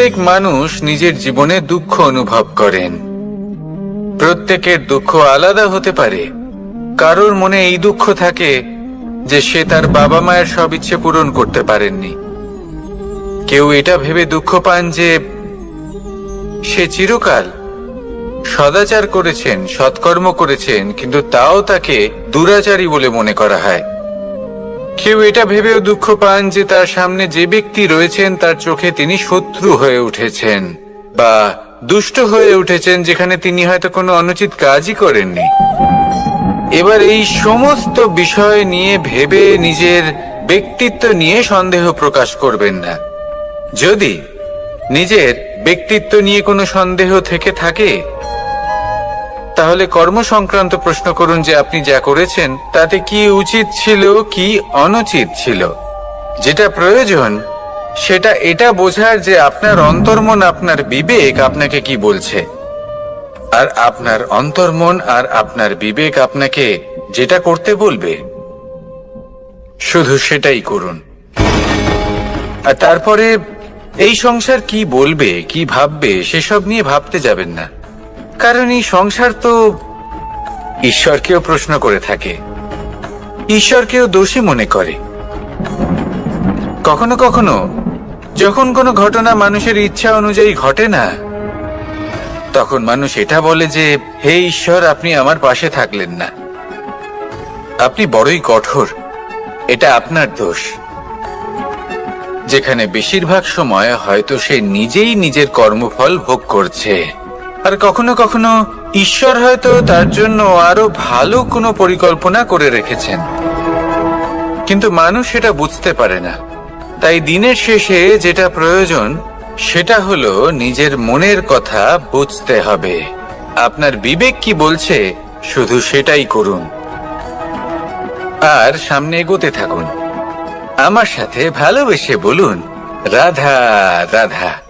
প্রত্যেক মানুষ নিজের জীবনে দুঃখ অনুভব করেন। প্রত্যেকের দুঃখ আলাদা হতে পারে। কারোর মনে এই দুঃখ থাকে যে সে তার বাবা মায়ের সব ইচ্ছে পূরণ করতে পারেননি। কেউ এটা ভেবে দুঃখ পান যে সে চিরকাল সদাচার করেছেন, সৎকর্ম করেছেন, কিন্তু তাও তাকে দুরাচারী বলে মনে করা হয়। কেউ এটা ভেবেও দুঃখ পান যে তার সামনে যে ব্যক্তি রয়েছেন, তার চোখে তিনি শত্রু হয়ে উঠেছেন বা দুষ্ট হয়ে উঠেছেন, যেখানে তিনি হয়তো কোনো অনুচিত কাজই করেননি। এবার এই সমস্ত বিষয় নিয়ে ভেবে নিজের ব্যক্তিত্ব নিয়ে সন্দেহ প্রকাশ করবেন না। যদি নিজের ব্যক্তিত্ব নিয়ে কোনো সন্দেহ থেকে থাকে তাহলে কর্ম সংক্রান্ত প্রশ্ন করুন যে আপনি যা করেছেন, তাতে কি উচিত ছিল, কি অনুচিত ছিল। যেটা প্রয়োজন, সেটা এটা বোঝার যে আপনার অন্তর্মন, আপনার বিবেক আপনাকে কি বলছে। আর আপনার অন্তর্মন আর আপনার বিবেক আপনাকে যেটা করতে বলবে, শুধু সেটাই করুন। আর তারপরে, এই সংসার কি বলবে, কি ভাববে, সেসব নিয়ে ভাবতে যাবেন না। কারণ এই সংসার তো ঈশ্বরকেও প্রশ্ন করে থাকে। ঈশ্বরকেও দোষী মনে করে। কখনো কখনো যখন কোনো ঘটনা মানুষের ইচ্ছা অনুযায়ী ঘটে না, তখন মানুষ এটা বলে যে, হে ঈশ্বর, আপনি আমার পাশে থাকলেন না। আপনি বড়ই কঠোর। এটা আপনার দোষ। যেখানে বেশিরভাগ সময় হয়তো সে নিজেই নিজের কর্মফল ভোগ করছে। আর কখনো কখনো ঈশ্বর হয়তো তার জন্য আরও ভালো কোনো পরিকল্পনা করে রেখেছেন। কিন্তু মানুষ সেটা বুঝতে পারে না। তাই দিনের শেষে যেটা প্রয়োজন, সেটা হলো নিজের মনের কথা বুঝতে হবে। আপনার বিবেক কি বলছে, শুধু সেটাই করুন। আর সামনে এগোতে থাকুন। আমার সাথে ভালোবেসে বলুন, রাধা রাধা।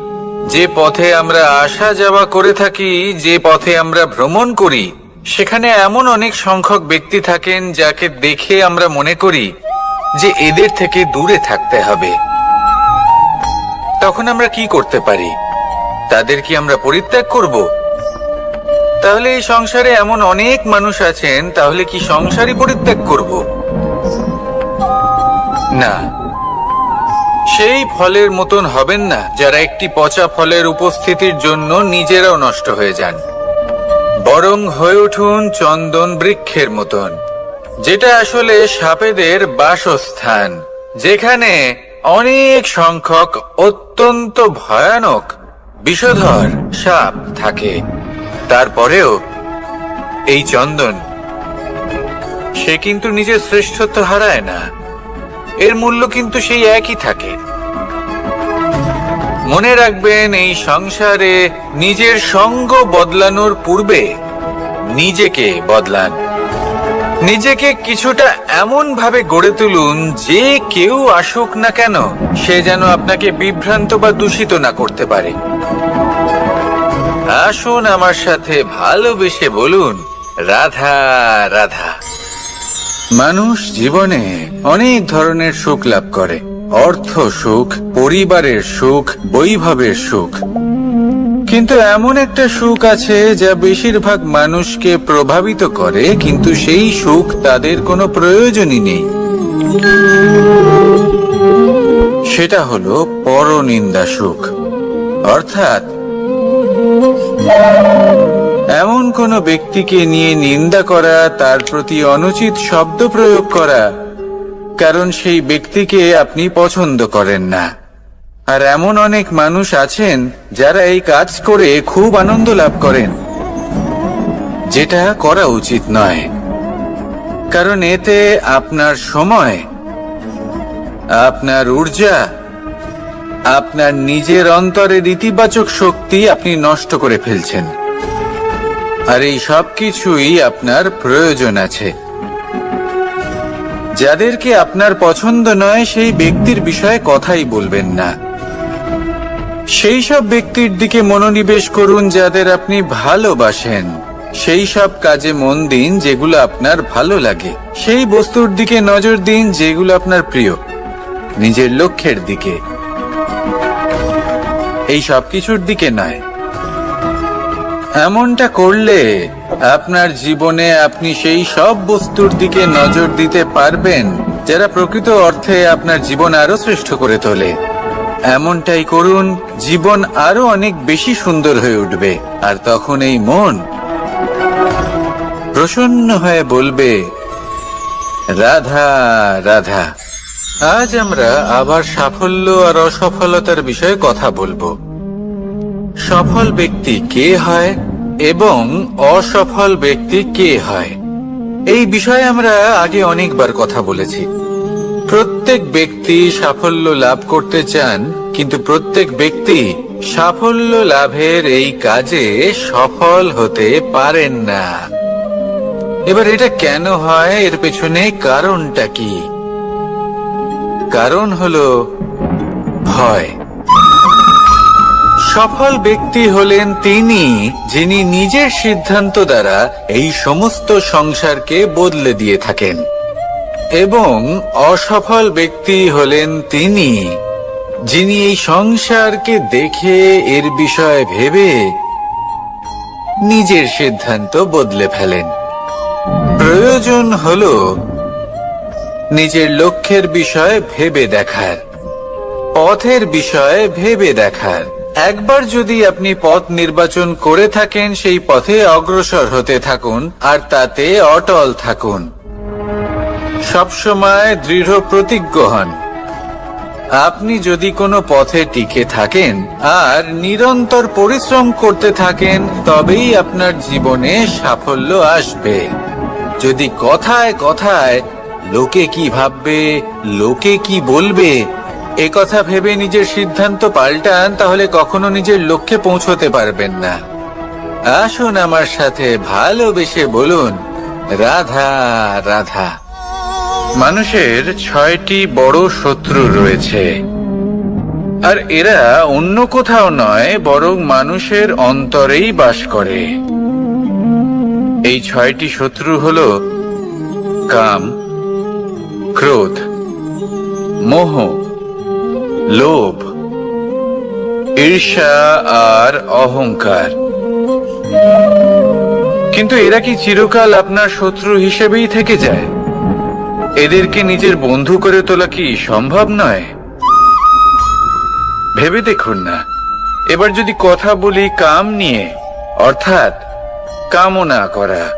যে পথে আমরা আসা যাওয়া করে থাকি, যে পথে আমরা ভ্রমণ করি, সেখানে এমন অনেক সংখ্যক ব্যক্তি থাকেন যাকে দেখে আমরা মনে করি যে এদের থেকে দূরে থাকতে হবে। তখন আমরা কি করতে পারি? তাদের কি আমরা পরিত্যাগ করব? তাহলে এই সংসারে এমন অনেক মানুষ আছেন, তাহলে কি সংসারই পরিত্যাগ করব? না। সেই ফলের মতন হবেন না যারা একটি পচা ফলের উপস্থিতির জন্য নিজেরাও নষ্ট হয়ে যান। বরং হয়ে উঠুন চন্দন বৃক্ষের মতন, যেটা আসলে সাপেদের বাসস্থান, যেখানে অনেক সংখ্যক অত্যন্ত ভয়ানক বিষধর সাপ থাকে। তারপরেও এই চন্দন, সে কিন্তু নিজের শ্রেষ্ঠত্ব হারায় না। এর মূল্য কিন্তু সেই একই থাকে। মনে রাখবেন, এই সংসারে নিজের সঙ্গ বদলানোর পূর্বে নিজেকে বদলান। নিজেকে কিছুটা এমন ভাবে গড়ে তুলুন, যে কেউ আসুক না কেন, সে যেন আপনাকে বিভ্রান্ত বা দূষিত না করতে পারে। আসুন আমার সাথে ভালোবেসে বলুন, রাধা রাধা। মানুষ জীবনে অনেক ধরনের সুখ লাভ করে। অর্থ সুখ, পরিবারের সুখ, বৈভবের সুখ। কিন্তু এমন একটা সুখ আছে যা বেশিরভাগ মানুষকে প্রভাবিত করে, কিন্তু সেই সুখ তাদের কোনো প্রয়োজনই নেই। সেটা হলো পরনিন্দা সুখ। অর্থাৎ এমন কোন ব্যক্তিকে নিয়ে নিন্দা করা, তার প্রতি অনুচিত শব্দ প্রয়োগ করা, কারণ সেই ব্যক্তিকে আপনি পছন্দ করেন না। আর এমন অনেক মানুষ আছেন যারা এই কাজ করে খুব আনন্দ লাভ করেন। যেটা করা উচিত নয়। কারণ এতে আপনার সময়, আপনার ঊর্জা, আপনার নিজের অন্তরের ইতিবাচক শক্তি আপনি নষ্ট করে ফেলছেন। আর এই সব কিছুই আপনার প্রয়োজন আছে। যাদেরকে আপনার পছন্দ নয়, সেই ব্যক্তির বিষয়ে কথাই বলবেন না। সেই সব ব্যক্তির দিকে মনোনিবেশ করুন যাদের আপনি ভালোবাসেন। সেই সব কাজে মন দিন যেগুলো আপনার ভালো লাগে। সেই বস্তুর দিকে নজর দিন যেগুলো আপনার প্রিয়। নিজের লক্ষ্যের দিকে। এই সব কিছুর দিকে নয়। এমনটা করলে আপনার জীবনে আপনি সেই সব বস্তুর দিকে নজর দিতে পারবেন, যারা প্রকৃত অর্থে আপনার জীবন আরও শ্রেষ্ঠ করে তোলে। এমনটাই করুন, জীবন আরও অনেক বেশি সুন্দর হয়ে উঠবে, আর তখন এই মন প্রসন্ন হয়ে বলবে, রাধা রাধা, আজ আমরা আবার সাফল্য আর অসফলতার বিষয়ে কথা বলব। সফল ব্যক্তি কে হয় এবং অসফল ব্যক্তি কে হয়? এই বিষয়ে আমরা আগে অনেকবার কথা বলেছি। প্রত্যেক ব্যক্তি সাফল্য লাভ করতে চান, কিন্তু প্রত্যেক ব্যক্তি সাফল্য লাভের এই কাজে সফল হতে পারেন না। এবার এটা কেন হয়? এর পেছনে কারণটা কি? কারণ হলো ভয়। সফল ব্যক্তি হলেন তিনি, যিনি নিজের সিদ্ধান্ত দ্বারা এই সমস্ত সংসারকে বদলে দিয়ে থাকেন। এবং অসফল ব্যক্তি হলেন তিনি, যিনি এই সংসারকে দেখে এর বিষয়ে ভেবে নিজের সিদ্ধান্ত বদলে ফেলেন। প্রয়োজন হল নিজের লক্ষ্যের বিষয়ে ভেবে দেখার, পথের বিষয়ে ভেবে দেখার। একবার যদি আপনি পথ নির্বাচন করে থাকেন, সেই পথে অগ্রসর হতে থাকুন, আর তাতে অটল থাকুন। সবসময় দৃঢ় প্রতিজ্ঞ হন। আপনি যদি কোনো পথে টিকে থাকেন, আর নিরন্তর পরিশ্রম করতে থাকেন, তবেই আপনার জীবনে সাফল্য আসবে। যদি কথায় কথায়, লোকে কি ভাববে? লোকে কি বলবে? এ কথা ভেবে নিজের সিদ্ধান্ত পাল্টান, তাহলে কখনো নিজের লক্ষ্যে পৌঁছতে পারবেন না। আসুন আমার সাথে ভালোবেসে বলুন, রাধা রাধা। মানুষের ছয়টি বড় শত্রু রয়েছে। আর এরা অন্য কোথাও নয়, বরং মানুষের অন্তরেই বাস করে। এই ছয়টি শত্রু হল কাম, ক্রোধ, মোহ লোভ, ঈর্ষা আর অহংকার। কিন্তু এরা কি চিরকাল আপনার শত্রু হিসেবেই থেকে যায়? এদেরকে নিজের বন্ধু করে তোলা কি সম্ভব নয়? ভেবে দেখুন না। এবার যদি কথা বলি কাম নিয়ে, অর্থাৎ কামনা করা।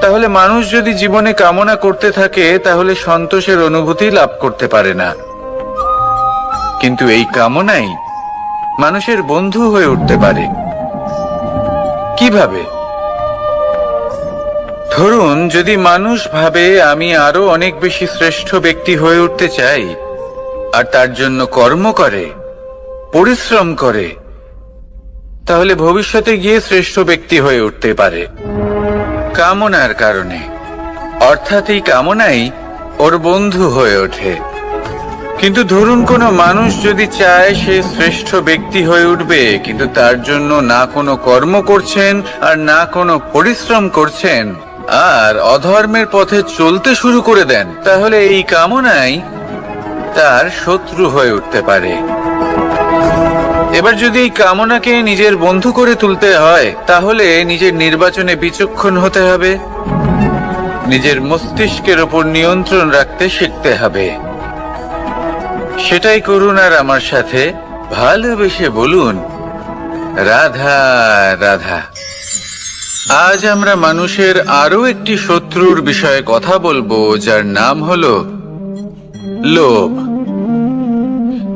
তাহলে মানুষ যদি জীবনে কামনা করতে থাকে, তাহলে সন্তোষের অনুভূতি লাভ করতে পারে না। কিন্তু এই কামনাই মানুষের বন্ধু হয়ে উঠতে পারে। কীভাবে? ধরুন, যদি মানুষ ভাবে আমি আরও অনেক বেশি শ্রেষ্ঠ ব্যক্তি হয়ে উঠতে চাই, আর তার জন্য কর্ম করে, পরিশ্রম করে, তাহলে ভবিষ্যতে গিয়ে শ্রেষ্ঠ ব্যক্তি হয়ে উঠতে পারে। কামনার কারণে। অর্থাৎ এই কামনাই ওর বন্ধু হয়ে ওঠে। কিন্তু ধরুন কোনো মানুষ যদি চায় সে শ্রেষ্ঠ ব্যক্তি হয়ে উঠবে, কিন্তু তার জন্য না কোনো কর্ম করছেন আর না কোনো পরিশ্রম করছেন, আর অধর্মের পথে চলতে শুরু করে দেন, তাহলে এই কামনাই তার শত্রু হয়ে উঠতে পারে। এবার যদি এই কামনাকে নিজের বন্ধু করে তুলতে হয়, তাহলে নিজের নির্বাচনে বিচক্ষণ হতে হবে। নিজের মস্তিষ্কের ওপর নিয়ন্ত্রণ রাখতে শিখতে হবে। সেটাই করুন আর আমার সাথে ভালোবেসে বলুন, রাধা রাধা। আজ আমরা মানুষের আরও একটি শত্রুর বিষয়ে কথা বলব, যার নাম হলো লোভ।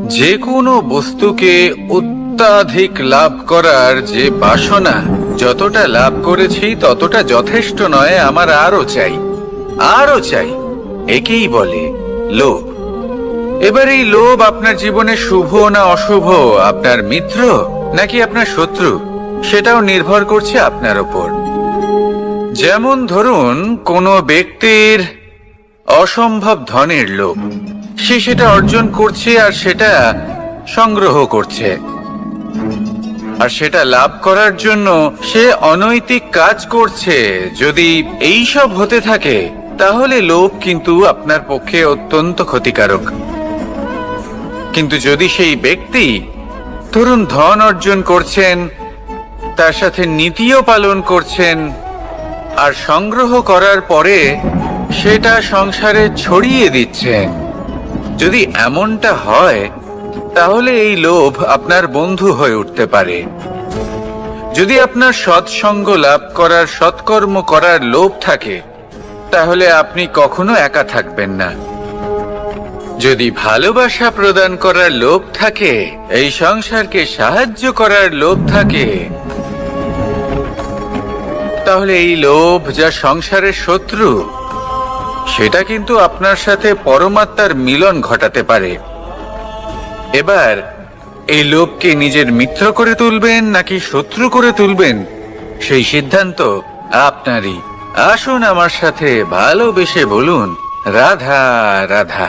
যে কোনো বস্তুকে অত্যাধিক লাভ করার যে বাসনা, যতটা লাভ করেছি ততটা যথেষ্ট নয়, আমার আরও চাই আরও চাই, একেই বলে লোভ। এবার এই লোভ আপনার জীবনে শুভ না অশুভ? আপনার মিত্র নাকি আপনার শত্রু? সেটাও নির্ভর করছে আপনার ওপর যেমন ধরুন, কোনো ব্যক্তির অসম্ভব ধনের লোভ। সে সেটা অর্জন করছে আর সেটা সংগ্রহ করছে। আর সেটা লাভ করার জন্য সে অনৈতিক কাজ করছে। যদি এই সব হতে থাকে, তাহলে লোভ কিন্তু আপনার পক্ষে অত্যন্ত ক্ষতিকারক। কিন্তু যদি সেই ব্যক্তি ধরুন ধন অর্জন করছেন, তার সাথে নীতিও পালন করছেন, আর সংগ্রহ করার পরে সেটা সংসারে ছড়িয়ে দিচ্ছেন, যদি এমনটা হয়, তাহলে এই লোভ আপনার বন্ধু হয়ে উঠতে পারে। যদি আপনার সৎসঙ্গ লাভ করার, সৎকর্ম করার লোভ থাকে, তাহলে আপনি কখনো একা থাকবেন না। যদি ভালোবাসা প্রদান করার লোভ থাকে, এই সংসারকে সাহায্য করার লোভ থাকে, তাহলে এই লোভ যা সংসারের শত্রু, সেটা কিন্তু আপনার সাথে পরমাত্মার মিলন ঘটাতে পারে। এবার, এই লোভকে নিজের মিত্র করে তুলবেন নাকি শত্রু করে তুলবেন, সেই সিদ্ধান্ত আপনারই। আসুন আমার সাথে ভালোবেসে বলুন, রাধা রাধা।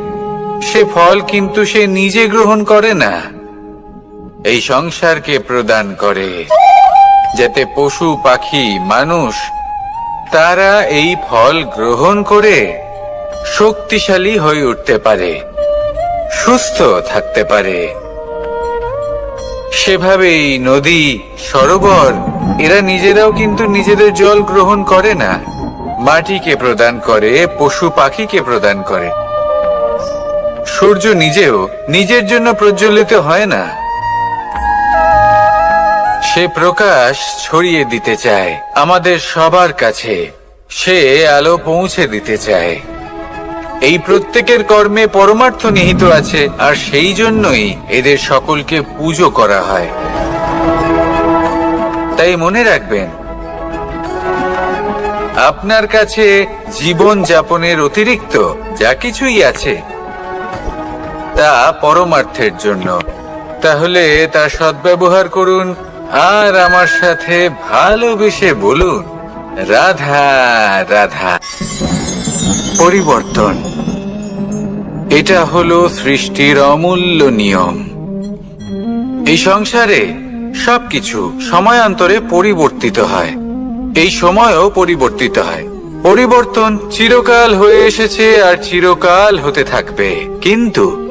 সে ফল কিন্তু সে নিজে গ্রহণ করে না। এই সংসারকে প্রদান করে, যাতে পশু, পাখি, মানুষ, তারা এই ফল গ্রহণ করে শক্তিশালী হয়ে উঠতে পারে, সুস্থ থাকতে পারে। সেভাবেই নদী, সরোবর, এরা নিজেরাও কিন্তু নিজেদের জল গ্রহণ করে না। মাটিকে প্রদান করে, পশু, পাখিকে প্রদান করে। সূর্য নিজেও নিজের জন্য প্রজ্বলিত হয় না। সে প্রকাশ ছড়িয়ে দিতে চায় আমাদের সবার কাছে। সে আলো পৌঁছে দিতে চায়। এই প্রত্যেকের কর্মে পরমার্থ নিহিত আছে, আর সেই জন্যই এদের সকলকে পুজো করা হয়। তাই মনে রাখবেন, আপনার কাছে জীবন যাপনের অতিরিক্ত যা কিছুই আছে তা পরমার্থের জন্য। তাহলে তা সদ্ব্যবহার করুন আর আমার সাথে ভালোবেসে বলুন। রাধা রাধা। পরিবর্তন। এটা হলো সৃষ্টির অমূল্য নিয়ম। এই সংসারে সবকিছু সময়ান্তরে পরিবর্তিত হয়। এই সময়ও পরিবর্তিত হয়। পরিবর্তন চিরকাল হয়ে এসেছে আর চিরকাল হতে থাকবে। কিন্তু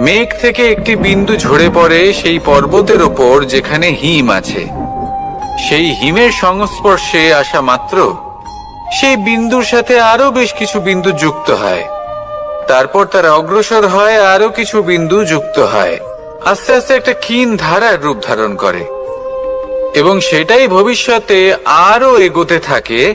মেঘ থেকে একটি বিন্দু ঝরে পড়ে সেই পর্বতের ওপর যেখানে হিম আছে। সেই হিমের সংস্পর্শে আসা মাত্র সেই বিন্দুর সাথে আরও বেশ কিছু বিন্দু যুক্ত হয়। তারপর তারা অগ্রসর হয় আরও কিছু বিন্দু যুক্ত হয়। আস্তে আস্তে একটা ক্ষীণ ধারার রূপ ধারণ করে। এবং সেটাই ভবিষ্যতে আরও এগোতে থাকে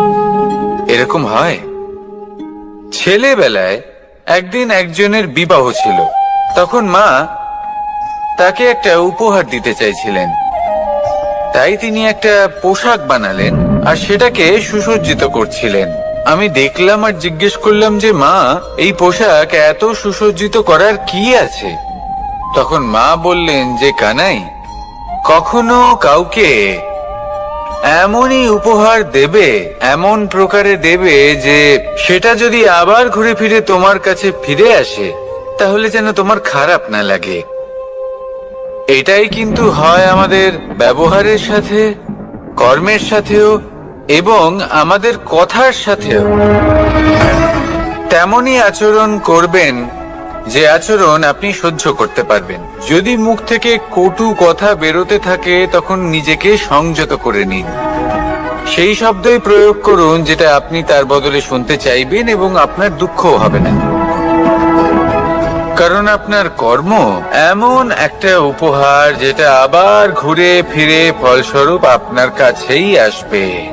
এরকম হয়? ছেলেবেলায় একদিন একজনের বিবাহ ছিল। তখন মা তাকে একটা উপহার দিতে চাইছিলেন। তাই তিনি একটা পোশাক বানালেন আর সেটাকে সুসজ্জিত করছিলেন। আমি দেখলাম আর জিজ্ঞেস করলাম যে, মা, এই পোশাক এত সুসজ্জিত করার কি আছে? তখন মা বললেন যে, কানাই, কখনো কাউকে এমনই উপহার দেবে, এমন প্রকারে দেবে যে সেটা যদি আবার ঘুরে ফিরে তোমার কাছে ফিরে আসে, তাহলে যেন তোমার খারাপ না লাগে। এটাই কিন্তু হয় আমাদের ব্যবহারের সাথে, কর্মের সাথেও, এবং আমাদের কথার সাথেও। তেমনই আচরণ করবেন যে আচরণ আপনি সহ্য করতে পারবেন। যদি মুখ থেকে কটু কথা বেরোতে থাকে, তখন নিজেকে সংযত করে নিন। সেই শব্দই প্রয়োগ করুন, যেটা আপনি তার বদলে শুনতে চাইবেন এবং আপনার দুঃখও হবে না। কারণ আপনার কর্ম এমন একটা উপহার, যেটা আবার ঘুরে ফিরে ফলস্বরূপ আপনার কাছেই আসবে।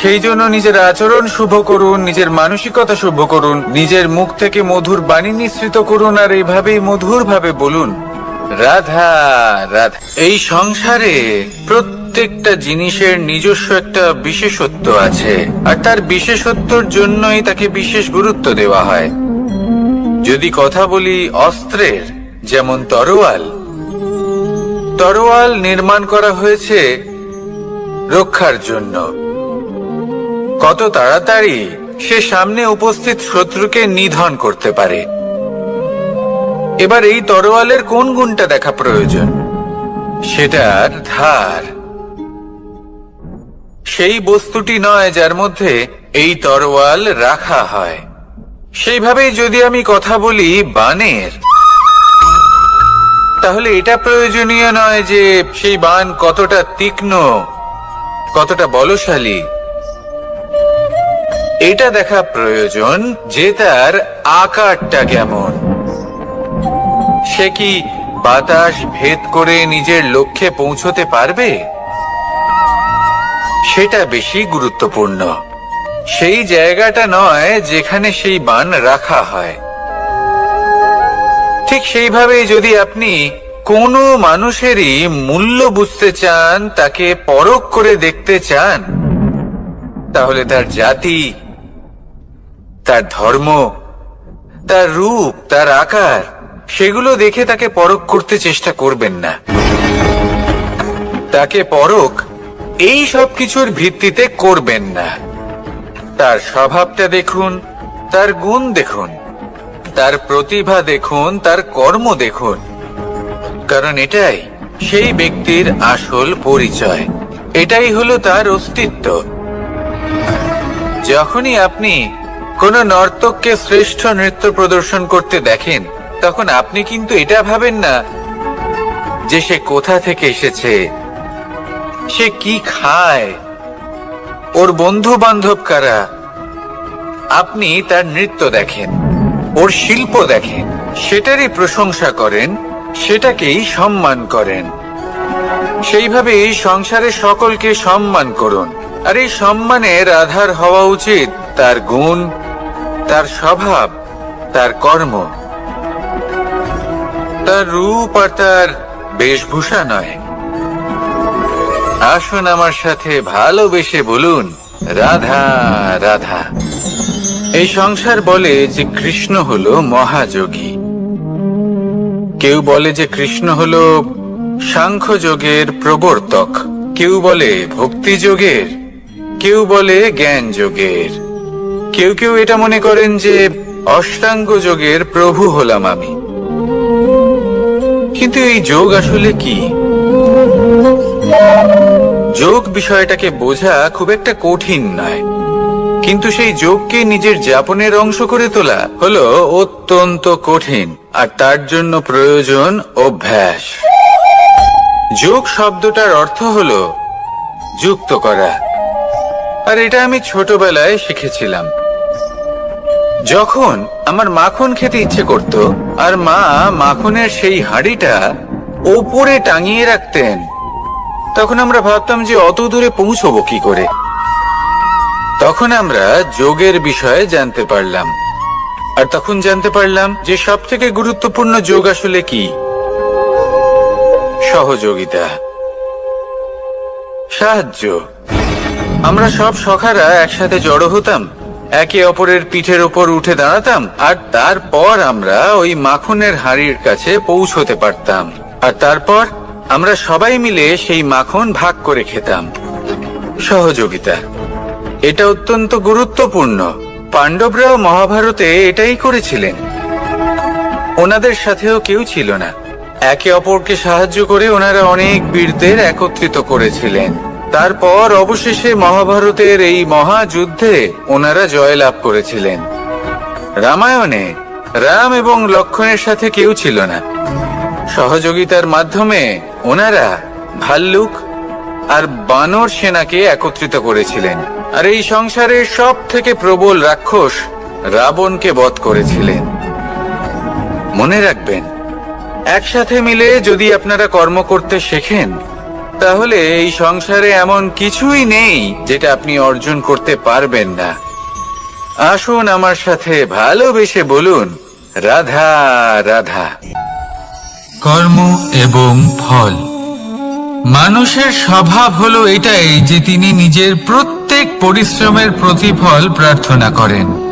সেই জন্য নিজের আচরণ শুভ করুন, নিজের মানসিকতা শুভ করুন, নিজের মুখ থেকে মধুর বাণী নিঃসৃত করুন আর এইভাবেই মধুর ভাবে বলুন, রাধা রাধা। এই সংসারে প্রত্যেকটা জিনিসের নিজস্ব একটা বিশেষত্ব আছে আর তার বিশেষত্বর জন্যই তাকে বিশেষ গুরুত্ব দেওয়া হয়। যদি কথা বলি অস্ত্রের, যেমন তরোয়াল তরোয়াল নির্মাণ করা হয়েছে রক্ষার জন্য। কত তাড়াতাড়ি সে সামনে উপস্থিত শত্রুকে নিধন করতে পারে। এবার এই তরোয়ালের কোন গুণটা দেখা প্রয়োজন? সেটার ধার। সেই বস্তুটি নয় যার মধ্যে এই তরোয়াল রাখা হয়। সেইভাবেই যদি আমি কথা বলি বানের। তাহলে এটা প্রয়োজনীয় নয় যে সেই বান কতটা তীক্ষ্ণ, কতটা বলশালী। এটা দেখা প্রয়োজন যে তার আকারটা কেমন। সে কি বাতাস ভেদ করে নিজের লক্ষ্যে পৌঁছতে পারবে? সেটা বেশি গুরুত্বপূর্ণ। সেই জায়গাটা নয় যেখানে সেই বান রাখা হয়। ঠিক সেইভাবেই যদি আপনি কোনো মানুষেরই মূল্য বুঝতে চান, তাকে পরখ করে দেখতে চান, তাহলে তার জাতি তার ধর্ম, তার রূপ, তার আকার, সেগুলো দেখে তাকে পরখ করতে চেষ্টা করবেন না। তাকে পরখ এই সব কিছুর ভিত্তিতে করবেন না। তার স্বভাবটা দেখুন, তার গুণ দেখুন, তার প্রতিভা দেখুন, তার কর্ম দেখুন। কারণ এটাই সেই ব্যক্তির আসল পরিচয়। এটাই হলো তার অস্তিত্ব। যখনই আপনি কোন নর্তককে শ্রেষ্ঠ নৃত্য প্রদর্শন করতে দেখেন, তখন আপনি কিন্তু এটা ভাবেন না যে সে কোথা থেকে এসেছে, সে কি খায়, ওর বন্ধু বান্ধব কারা। আপনি তার নৃত্য দেখেন, ওর শিল্প দেখেন, সেটারই প্রশংসা করেন, সেটাকেই সম্মান করেন। সেইভাবে এই সংসারে সকলকে সম্মান করুন। আর এই সম্মানের আধার হওয়া উচিত তার গুণ তার স্বভাব, তার কর্ম, তার রূপ আর তার বেশভূষা নয়। আসুন আমার সাথে ভালোবেসে বলুন, রাধা রাধা। এই সংসার বলে যে কৃষ্ণ হলো মহাযোগী। কেউ বলে যে কৃষ্ণ হলো সাংখ্য যোগের প্রবর্তক। কেউ বলে ভক্তি যোগের কেউ বলে জ্ঞান যোগের কেউ কেউ এটা মনে করেন যে অষ্টাঙ্গ যোগের প্রভু হলাম আমি। কিন্তু এই যোগ আসলে কি? যোগ বিষয়টাকে বোঝা খুব একটা কঠিন নয়। কিন্তু সেই যোগকে নিজের যাপনের অংশ করে তোলা হলো অত্যন্ত কঠিন আর তার জন্য প্রয়োজন অভ্যাস। যোগ শব্দটার অর্থ হলো যুক্ত করা। আর এটা আমি ছোটবেলায় শিখেছিলাম। যখন আমার মাখন খেতে ইচ্ছে করত, আর মা মাখনের সেই হাঁড়িটা ওপরে টাঙিয়ে রাখতেন, তখন আমরা ভাবতাম যে অত দূরে পৌঁছবো কি করে। তখন আমরা যোগের বিষয়ে জানতে পারলাম। আর তখন জানতে পারলাম যে সব থেকে গুরুত্বপূর্ণ যোগ আসলে কি? সহযোগিতা। সাহায্য। আমরা সব সখারা একসাথে জড়ো হতাম একে অপরের পিঠের ওপর উঠে দাঁড়াতাম, আর তারপর আমরা ওই মাখনের হাড়ির কাছে পৌঁছতে পারতাম। আর তারপর আমরা সবাই মিলে সেই মাখন ভাগ করে খেতাম। সহযোগিতা। এটা অত্যন্ত গুরুত্বপূর্ণ। পাণ্ডবরাও মহাভারতে এটাই করেছিলেন। ওনাদের সাথেও কেউ ছিল না। একে অপরকে সাহায্য করে ওনারা অনেক বীরদের একত্রিত করেছিলেন। তারপর অবশেষে মহাভারতের এই মহাযুদ্ধে ওনারা জয়লাভ করেছিলেন। রামায়ণে রাম এবং লক্ষণের সাথে কেউ ছিল না। সহযোগিতার মাধ্যমে ওনারা ভাল্লুক আর বানর সেনাকে একত্রিত করেছিলেন। আর এই সংসারের সব থেকে প্রবল রাক্ষস রাবণকে বধ করেছিলেন। মনে রাখবেন, একসাথে মিলে যদি আপনারা কর্ম করতে শেখেন তাহলে এই সংসারে এমন কিছুই নেই যেটা আপনি অর্জন করতে পারবেন না। আসুন আমার সাথে ভালোবেসে বলুন, রাধা রাধা। কর্ম এবং ফল। মানুষের স্বভাব হলো এটাই যে তিনি নিজের প্রত্যেক পরিশ্রমের প্রতিফল প্রার্থনা করেন।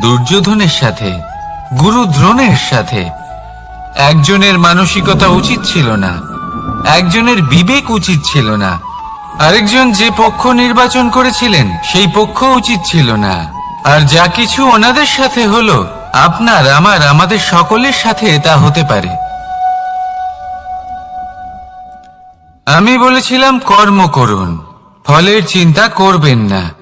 দুর্যোধনের সাথে গুরু দ্রোণের সাথে। একজনের মানসিকতা উচিত ছিল না, একজনের বিবেক উচিত ছিল না। আরেকজন যে পক্ষ নির্বাচন করেছিলেন, সেই পক্ষ উচিত ছিল না। আর যা কিছু ওনাদের সাথে হলো, আপনার, আমার, আমাদের সকলের সাথে তা হতে পারে। আমি বলেছিলাম, কর্ম করুন, ফলের চিন্তা করবেন না।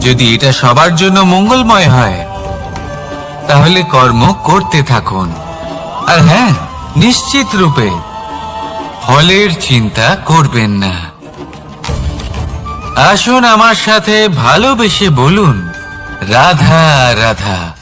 যদি এটা সবার জন্য মঙ্গলময় হয়, তাহলে কর্ম করতে থাকুন। আর হ্যাঁ নিশ্চিত রূপে, ফলের চিন্তা করবেন না। আসুন আমার সাথে ভালোবেসে বলুন, রাধা রাধা।